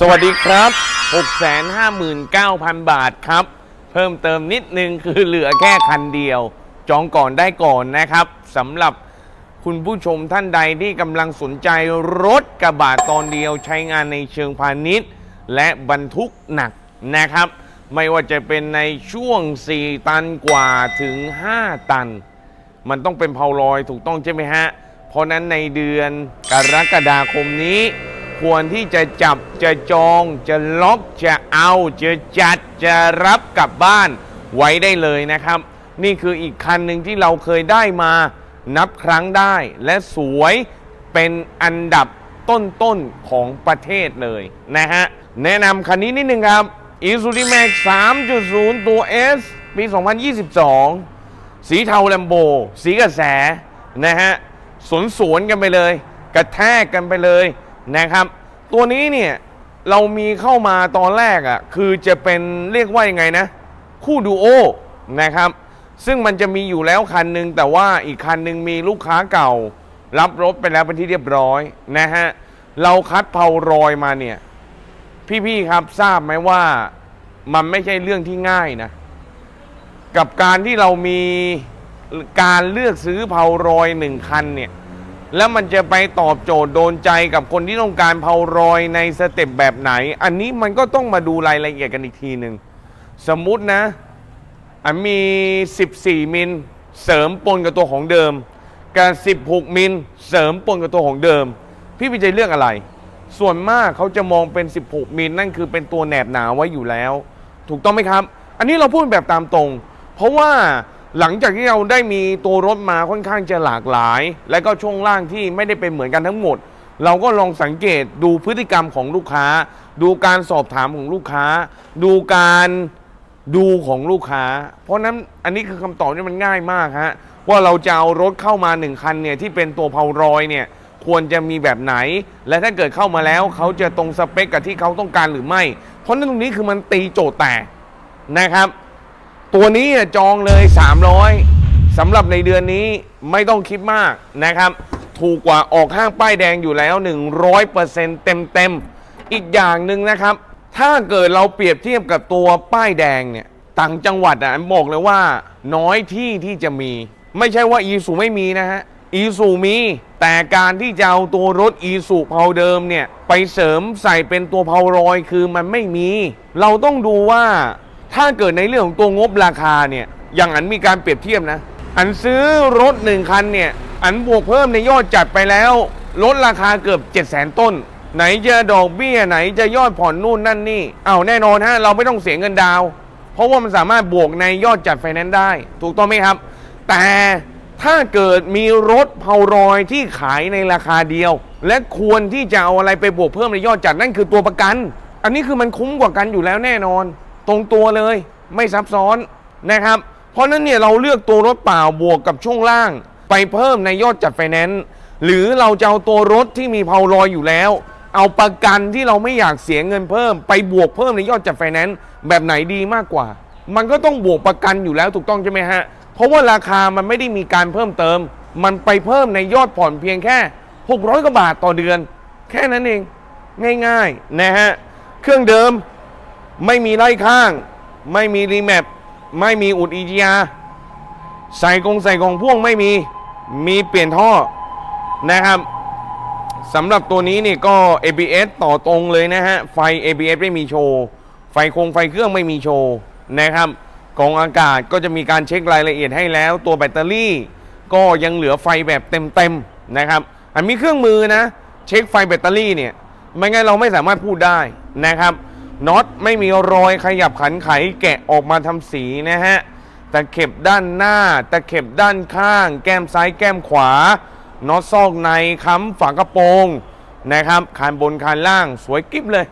สวัสดีครับ 659,000 บาทครับ เพิ่มเติมนิดนึงคือเหลือแค่คันเดียว จองก่อนได้ก่อนนะครับสำหรับคุณผู้ชมท่านใดที่กำลังสนใจรถกระบะตอนเดียวใช้งานในเชิงพาณิชย์ และบรรทุกหนักนะครับ ไม่ว่าจะเป็นในช่วง 4 ตันกว่าถึง 5 ตัน มันต้องเป็นเพาลอยถูกต้องใช่ไหมฮะ เพราะนั้นในเดือนกรกฎาคมนี้ ควรที่จะจับจะจองจะล็อกจะเอาจะจัดจะรับกลับบ้านไว้ได้เลยนะครับ นี่คืออีกคันหนึ่งที่เราเคยได้มานับครั้งได้ และสวยเป็นอันดับต้นๆของประเทศเลยนะฮะ แนะนำคันนี้นิดนึงครับ i s u z u Max 3.0 ตัว S ปี 2022 สีเทาแลมโบ สีกระแสนะฮะสวนสวนๆกันไปเลย กระแทกกันไปเลย นะครับ ตัวนี้เนี่ยเรามีเข้ามาตอนแรกอะ่ะคือจะเป็นเรียกว่ายังไงนะ คู่ดูโอนะครับ ซึ่งมันจะมีอยู่แล้วคันหนึ่งแต่ว่าอีกคันหนึ่งมีลูกค้าเก่า รับรถไปแล้วเป็นที่เรียบร้อยนะฮะเราคัดเพารอยมาเนี่ยพี่ๆครับทราบไหมว่ามันไม่ใช่เรื่องที่ง่ายนะ กับการที่เรามีการเลือกซื้อเผารอยหนึ่งคันเนี่ย แล้วมันจะไปตอบโจทย์โดนใจกับคนที่ต้องการเผารอยในสเต็ปแบบไหน อันนี้มันก็ต้องมาดูรายละเอียดกันอีกทีหนึ่งสมมุตินะอันมี 14 มิลเสริมปนกับตัวของเดิม กับ 16 มิลเสริมปนกับตัวของเดิม พี่พิจัยเลือกอะไร ส่วนมากเขาจะมองเป็น 16 มิลนั่นคือเป็นตัวแหนบหนาไว้อยู่แล้ว ถูกต้องไหมครับ อันนี้เราพูดแบบตามตรง เพราะว่า หลังจากที่เราได้มีตัวรถมาค่อนข้างจะหลากหลาย และก็ช่วงล่างที่ไม่ได้เป็นเหมือนกันทั้งหมด เราก็ลองสังเกตดูพฤติกรรมของลูกค้า ดูการสอบถามของลูกค้า ดูการดูของลูกค้า เพราะนั้นอันนี้คือคำตอบที่มันง่ายมากฮะว่าเราจะเอารถเข้ามาหนึ่งคันเนี่ยที่เป็นตัวเพารอยเนี่ยควรจะมีแบบไหน และถ้าเกิดเข้ามาแล้วเขาจะตรงสเปคกับที่เขาต้องการหรือไม่ เพราะฉะนั้นตรงนี้คือมันตีโจทย์แตกนะครับ ตัวนี้จองเลย 300สำหรับในเดือนนี้ไม่ต้องคิดมากนะครับ ถูกกว่าออกห้างป้ายแดงอยู่แล้ว 100%เต็มเต็มๆอีกอย่างหนึ่งนะครับ ถ้าเกิดเราเปรียบเทียบกับตัวป้ายแดงเนี่ยต่างจังหวัดอะบอกเลยว่า น้อยที่ที่จะมี ไม่ใช่ว่าอีซูไม่มีนะฮะอีซูมี แต่การที่จะเอาตัวรถอีซูเพาเดิมเนี่ย ไปเสริมใส่เป็นตัวเพารอยคือมันไม่มี เราต้องดูว่า ถ้าเกิดในเรื่องของตัวงบราคาเนี่ย อย่างอันมีการเปรียบเทียบนะ อันซื้อรถหนึ่งคันเนี่ย อันบวกเพิ่มในยอดจัดไปแล้ว ลดราคาเกือบ7 0 0 0 0 0 ต้น ไหนจะดอกเบี้ยไหนจะยอดผ่อนนู่นนั่นนี่ เอาแน่นอนฮะเราไม่ต้องเสียเงินดาว เพราะว่ามันสามารถบวกในยอดจัดไฟแนนซ์ได้ ถูกต้องไหมครับ แต่ถ้าเกิดมีรถเพารอยที่ขายในราคาเดียว และควรที่จะเอาอะไรไปบวกเพิ่มในยอดจัดนั่นคือตัวประกัน อันนี้คือมันคุ้มกว่ากันอยู่แล้วแน่นอน ตรงตัวเลย ไม่ซับซ้อนนะครับ เพราะนั้นเนี่ยเราเลือกตัวรถเปล่าบวกกับช่วงล่าง ไปเพิ่มในยอดจัดไฟแนนซ์หรือเราจะเอาตัวรถที่มีเพาลอยอยู่แล้ว เอาประกันที่เราไม่อยากเสียเงินเพิ่ม ไปบวกเพิ่มในยอดจัดไฟแนนซ์แบบไหนดีมากกว่า มันก็ต้องบวกประกันอยู่แล้วถูกต้องใช่ไหมฮะเพราะว่าราคามันไม่ได้มีการเพิ่มเติม มันไปเพิ่มในยอดผ่อนเพียงแค่ 600กว่าบาทต่อเดือน แค่นั้นเองง่ายๆนะฮะเครื่องเดิม ไม่มีไล่ข้าง ไม่มีรีแมปไม่มีอุดอีจีอาใส่กงใส่กองพ่วงไม่มีมีเปลี่ยนท่อนะครับสำหรับตัวนี้นี่ก็ ABS ต่อตรงเลยนะฮะ ไฟ ABS ไม่มีโชว์ไฟคงไฟเครื่องไม่มีโชว์นะครับกองอากาศก็จะมีการเช็ครายละเอียดให้แล้ว ตัวแบตเตอรี่ ก็ยังเหลือไฟแบบเต็มๆนะครับอันมีเครื่องมือนะ เช็คไฟแบตเตอรี่เนี่ยไม่งั้นเราไม่สามารถพูดได้นะครับ น็อตไม่มีรอยขยับขันไขแกะออกมาทำสีนะฮะตะเข็บด้านหน้า ตะเข็บด้านข้าง แก้มซ้ายแก้มขวาน็อตซอกในค้ำฝากระโปรงนะครับคานบนคานล่างสวยกิ๊บเลย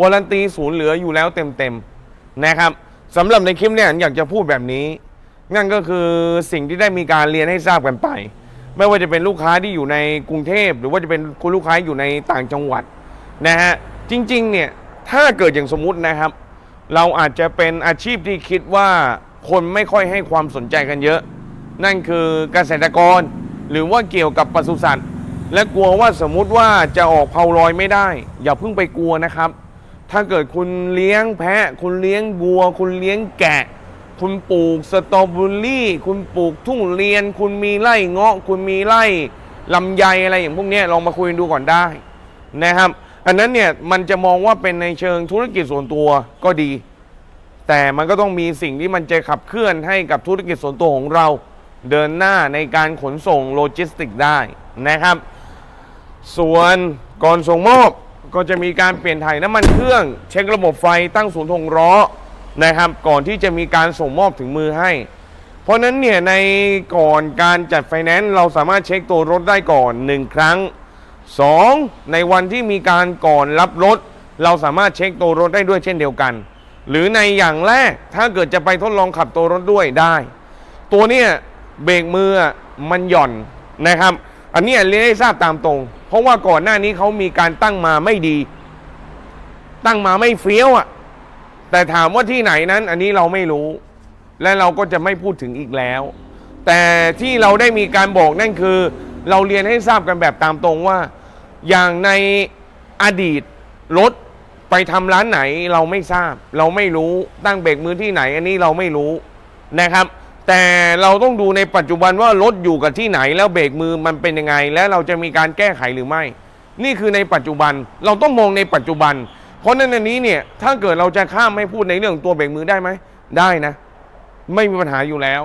วารันตีศูนย์เหลืออยู่แล้วเต็มๆนะครับสำหรับในคลิปเนี่ยอยากจะพูดแบบนี้ นั่นก็คือสิ่งที่ได้มีการเรียนให้ทราบกันไป ไม่ว่าจะเป็นลูกค้าที่อยู่ในกรุงเทพ หรือว่าจะเป็นคุณลูกค้าอยู่ในต่างจังหวัดนะฮะจริงๆเนี่ย ถ้าเกิดอย่างสมมุตินะครับ เราอาจจะเป็นอาชีพที่คิดว่าคนไม่ค่อยให้ความสนใจกันเยอะ นั่นคือเกษตรกร หรือว่าเกี่ยวกับปศุสัตว์ และกลัวว่าสมมุติว่าจะออกเผาลอยไม่ได้ อย่าเพิ่งไปกลัวนะครับ ถ้าเกิดคุณเลี้ยงแพะ คุณเลี้ยงวัว คุณเลี้ยงแกะ คุณปลูกสตรอเบอรี่ คุณปลูกทุ่งเรียน คุณมีไร่เงาะ คุณมีไร่ลำไยอะไรอย่างพวกนี้ลองมาคุยกันดูก่อนได้นะครับ อันนั้นเนี่ยมันจะมองว่าเป็นในเชิงธุรกิจส่วนตัวก็ดี แต่มันก็ต้องมีสิ่งที่มันจะขับเคลื่อนให้กับธุรกิจส่วนตัวของเรา เดินหน้าในการขนส่งโลจิสติกได้นะครับ ส่วนก่อนส่งมอบก็จะมีการเปลี่ยนถ่ายน้ำมันเครื่องเช็คระบบไฟตั้งศูนย์ถงล้อนะครับ ก่อนที่จะมีการส่งมอบถึงมือให้ เพราะฉะนั้นเนี่ยในก่อนการจัดไฟแนนซ์เราสามารถเช็คตัวรถได้ก่อน 1 ครั้ง 2. ในวันที่มีการก่อนรับรถ เราสามารถเช็คตัวรถได้ด้วยเช่นเดียวกัน หรือในอย่างแรกถ้าเกิดจะไปทดลองขับตัวรถด้วยได้ ตัวเนี้ยเบรกมือมันหย่อนนะครับ อันนี้เรียนให้ทราบตามตรง เพราะว่าก่อนหน้านี้เขามีการตั้งมาไม่ดี ตั้งมาไม่เฟี้ยวอะแต่ถามว่าที่ไหนนั้น อันนี้เราไม่รู้ และเราก็จะไม่พูดถึงอีกแล้ว แต่ที่เราได้มีการบอกนั่นคือ เราเรียนให้ทราบกันแบบตามตรงว่า อย่างในอดีตรถไปทำร้านไหนเราไม่ทราบ เราไม่รู้ตั้งเบรกมือที่ไหน อันนี้เราไม่รู้นะครับ แต่เราต้องดูในปัจจุบันว่ารถอยู่กับที่ไหนแล้วเบรกมือมันเป็นยังไง และเราจะมีการแก้ไขหรือไม่ นี่คือในปัจจุบันเราต้องมองในปัจจุบัน เพราะฉะนั้นอันนี้เนี่ยถ้าเกิดเราจะข้ามไม่พูดในเรื่องตัวเบรกมือได้ไหมได้นะ ไม่มีปัญหาอยู่แล้ว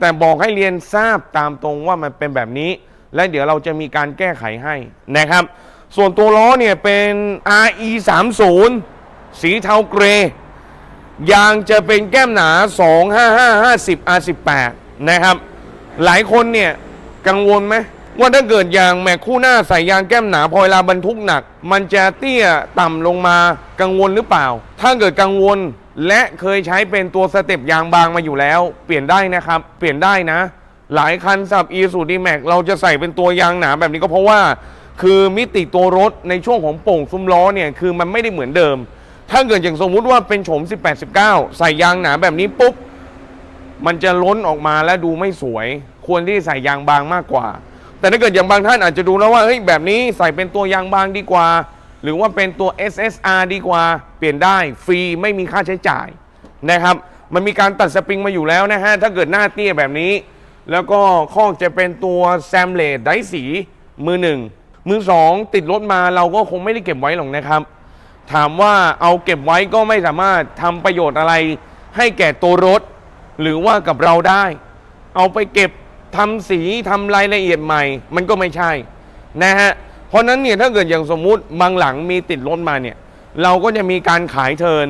แต่บอกให้เรียนทราบตามตรงว่ามันเป็นแบบนี้ และเดี๋ยวเราจะมีการแก้ไขให้นะครับ ส่วนตัวล้อเนี่ยเป็น RE 3 0สีเทาเกรย์ยางจะเป็นแก้มหนา 255 50 R18 นะครับ หลายคนเนี่ยกังวลไหมว่าถ้าเกิดยางแม็กคู่หน้าใส่ยางแก้มหนาพอเวลาบรรทุกหนัก มันจะเตี้ยต่ำลงมากังวลหรือเปล่า ถ้าเกิดกังวลและเคยใช้เป็นตัวสเต็ปยางบางมาอยู่แล้ว เปลี่ยนได้นะครับ เปลี่ยนได้นะ หลายคันสับ e สูดีแม็กเราจะใส่เป็นตัวยางหนาแบบนี้ก็เพราะว่า คือมิติตัวรถในช่วงของโป่งซุ้มล้อเนี่ยคือมันไม่ได้เหมือนเดิม ถ้าเกิดอย่างสมมุติว่าเป็นโฉม 18 19 ใส่ยางหนาแบบนี้ปุ๊บ มันจะล้นออกมาและดูไม่สวย ควรที่ใส่ยางบางมากกว่า แต่ถ้าเกิดอย่างบางท่านอาจจะดูแล้วว่าเฮ้ยแบบนี้ใส่เป็นตัวยางบางดีกว่า หรือว่าเป็นตัว SSR ดีกว่า เปลี่ยนได้ฟรีไม่มีค่าใช้จ่ายนะครับ มันมีการตัดสปริงมาอยู่แล้วนะฮะถ้าเกิดหน้าเตี้ยแบบนี้ แล้วก็ข้อกจะเป็นตัวแซมเลดไดสีมือหนึ่งมือสองติดรถมาเราก็คงไม่ได้เก็บไว้หรอกนะครับ ถามว่าเอาเก็บไว้ก็ไม่สามารถทำประโยชน์อะไร ให้แก่ตัวรถ หรือว่ากับเราได้ เอาไปเก็บทำสีทำรายละเอียดใหม่ มันก็ไม่ใช่นะฮะเพราะนั้นเนี่ยถ้าเกิดอย่างสมมุติบางหลังมีติดรถมาเนี่ยเราก็จะมีการขายเทิน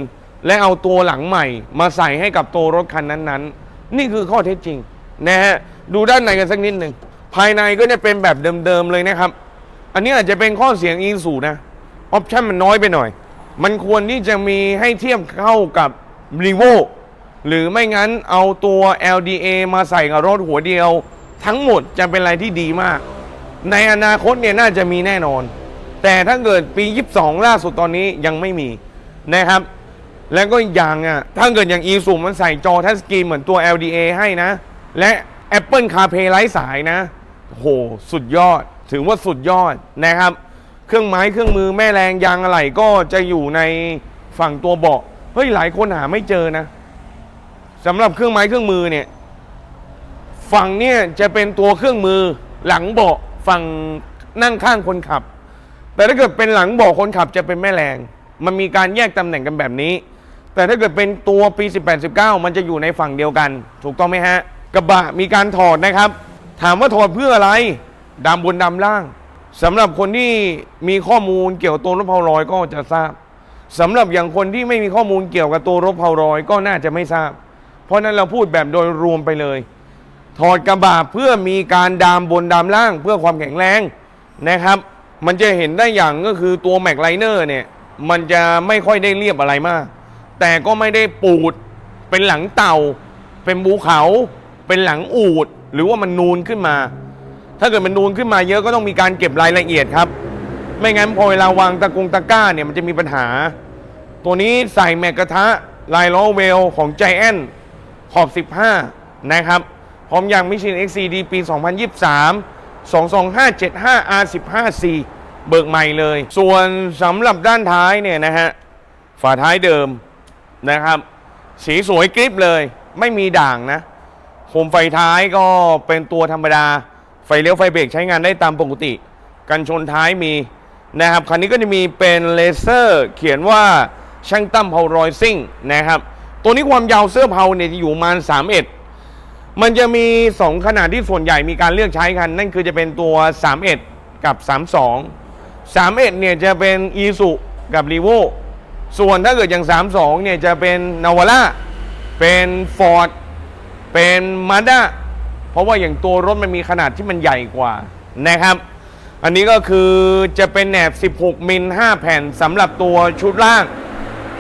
และเอาตัวหลังใหม่ มาใส่ให้กับตัวรถคันนั้นๆนี่คือข้อเท็จจริง นะฮะดูด้านในกันสักนิดหนึ่งภายในก็จะเป็นแบบเดิมๆเลยนะครับ อันนี้อาจจะเป็นข้อเสียงอีสูนะออปชั่นมันน้อยไปหน่อย มันควรที่จะมีให้เทียบเข้ากับ r e v o หรือไม่งั้นเอาตัว LDA มาใส่กับรถหัวเดียว ทั้งหมดจะเป็นอะไรที่ดีมาก ในอนาคตเนี่ยน่าจะมีแน่นอน แต่ถ้าเกิดปี 22 ล่าสุดตอนนี้ยังไม่มีนะครับ แล้วก็อย่างอะถ้าเกิดอย่าง e s u มันใส่จอทัชสกรีนเหมือนตัว LDA ให้นะ และ Apple CarPlay ไร้สายนะโหสุดยอดถือว่าสุดยอดนะครับ เครื่องไม้เครื่องมือแม่แรงยางอะไหล่ก็จะอยู่ในฝั่งตัวเบาะเฮ้ยหลายคนหาไม่เจอนะสำหรับเครื่องไม้เครื่องมือเนี่ยฝั่งเนี่ยจะเป็นตัวเครื่องมือหลังเบาะฝั่งนั่งข้างคนขับ แต่ถ้าเกิดเป็นหลังเบาะคนขับจะเป็นแม่แรง มันมีการแยกตำแหน่งกันแบบนี้ แต่ถ้าเกิดเป็นตัวปี 18 19 มันจะอยู่ในฝั่งเดียวกัน ถูกต้องไหมฮะ กระบะมีการถอดนะครับ ถามว่าถอดเพื่ออะไรดำบนดำล่างสำหรับคนที่มีข้อมูลเกี่ยวกับตัวรถเพารอยก็จะทราบสำหรับอย่างคนที่ไม่มีข้อมูลเกี่ยวกับตัวรถเพารอยก็น่าจะไม่ทราบ เพราะฉะนั้นเราพูดแบบโดยรวมไปเลย ถอดกระบะเพื่อมีการดามบนดามล่าง เพื่อความแข็งแรงนะครับ มันจะเห็นได้อย่างก็คือตัวแม็กไลเนอร์เนี่ยมันจะไม่ค่อยได้เรียบอะไรมาก แต่ก็ไม่ได้ปูดเป็นหลังเต่า เป็นภูเขา เป็นหลังอูดหรือว่ามันนูนขึ้นมา ถ้าเกิดมันนูนขึ้นมาเยอะก็ต้องมีการเก็บรายละเอียดครับ ไม่งั้นพอเวลาวางตะกงตะก้าเนี่ยมันจะมีปัญหา ตัวนี้ใส่แมกกระทะลายล้อเวลของใจแอนขอบ 15 นะครับ พร้อมยางมิชิน XCD ปี 2023 22575 R15C เบิกใหม่เลย ส่วนสำหรับด้านท้ายเนี่ยนะฮะฝาท้ายเดิมนะครับ สีสวยกริบเลย ไม่มีด่างนะ โคมไฟท้ายก็เป็นตัวธรรมดา ไฟเลี้ยวไฟเบรกใช้งานได้ตามปกติ กันชนท้ายมีนะครับ คันนี้ก็จะมีเป็นเลเซอร์ เขียนว่าช่างตั้มเผารอยซิ่งนะครับ ตัวนี้ความยาวเสื้อเผาเนี่ยจะอยู่ประมาณ31 มันจะมี 2 ขนาดที่ส่วนใหญ่มีการเลือกใช้กัน นั่นคือจะเป็นตัว 31 กับ 32 31เนี่ยจะเป็น e s u กับ r e v o ส่วนถ้าเกิดอย่าง 32เนี่ยจะเป็น n a v a r a เป็น Ford เป็น Mazda เพราะว่าอย่างตัวรถมันมีขนาดที่มันใหญ่กว่านะครับ อันนี้ก็คือจะเป็นแหนบ 16 มิล 5 แผ่นสำหรับตัวชุดล่าง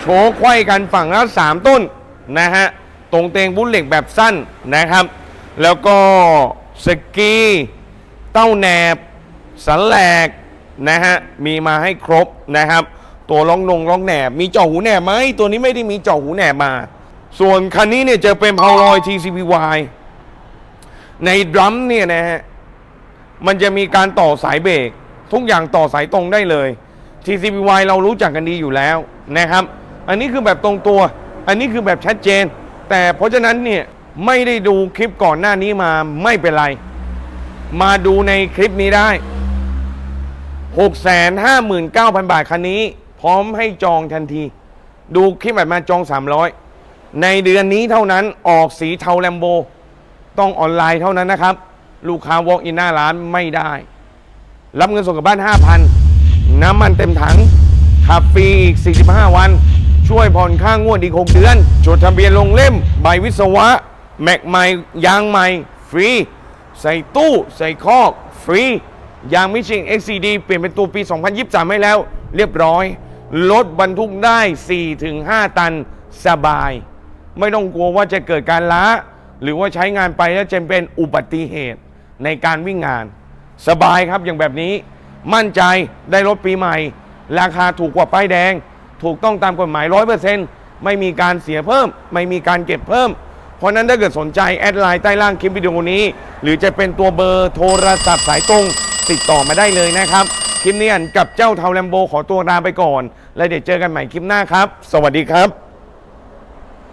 โชว์ไขว้กันฝั่งละ 3 ต้นนะฮะ ตรงเตงบุ้นเหล็กแบบสั้นนะครับ แล้วก็สกีเต้าแหนบ สันแหลกนะฮะ มีมาให้ครบนะครับ ตัวร้องนงร้องแหนบ มีจาะหูแหนบไหมตัวนี้ไม่ได้มีจาะหูแหนบมา ส่วนคันนี้เนี่ยจะเป็นพาวลอย TCPY ในดรัมเนี่ยนะฮะ มันจะมีการต่อสายเบรกทุกอย่างต่อสายตรงได้เลย TCPY เรารู้จักกันดีอยู่แล้วนะครับ อันนี้คือแบบตรงตัว อันนี้คือแบบชัดเจน แต่เพราะฉะนั้นเนี่ยไม่ได้ดูคลิปก่อนหน้านี้มาไม่เป็นไร มาดูในคลิปนี้ได้ 659,000 บาทคันนี้ พร้อมให้จองทันที ดูคลิปแบบมาจอง 300 ในเดือนนี้เท่านั้นออกสีเทาแลมโบ ต้องออนไลน์เท่านั้นนะครับ ลูกค้า walk in หน้าร้านไม่ได้ รับเงินส่งกลับบ้าน 5,000 น้ำมันเต็มถัง ขับฟรีอีก 45 วัน ช่วยผ่อนค่างวดอีก 6 เดือน จดทะเบียนลงเล่ม ใบวิศวะ แม็กใหม่ ยางใหม่ ฟรี ใส่ตู้ ใส่คอก ฟรี ยางมิชิง XCD เปลี่ยนเป็นตัวปี 2023 ให้แล้ว เรียบร้อย รถบรรทุกได้ 4-5 ตัน สบาย ไม่ต้องกลัวว่าจะเกิดการล้า หรือว่าใช้งานไปแล้วจะเป็นอุบัติเหตุในการวิ่งงาน สบายครับอย่างแบบนี้ มั่นใจได้รถปีใหม่ ราคาถูกกว่าป้ายแดง ถูกต้องตามกฎหมาย100%ไม่มีการเสียเพิ่ม ไม่มีการเก็บเพิ่ม เพราะนั้นถ้าเกิดสนใจ แอดไลน์ใต้ล่างคลิปวิดีโอนี้ หรือจะเป็นตัวเบอร์โทรศัพท์สายตรง ติดต่อมาได้เลยนะครับ คลิปนี้กับเจ้าเทาแลมโบขอตัวลาไปก่อน แล้วเดี๋ยวเจอกันใหม่คลิปหน้าครับ สวัสดีครับ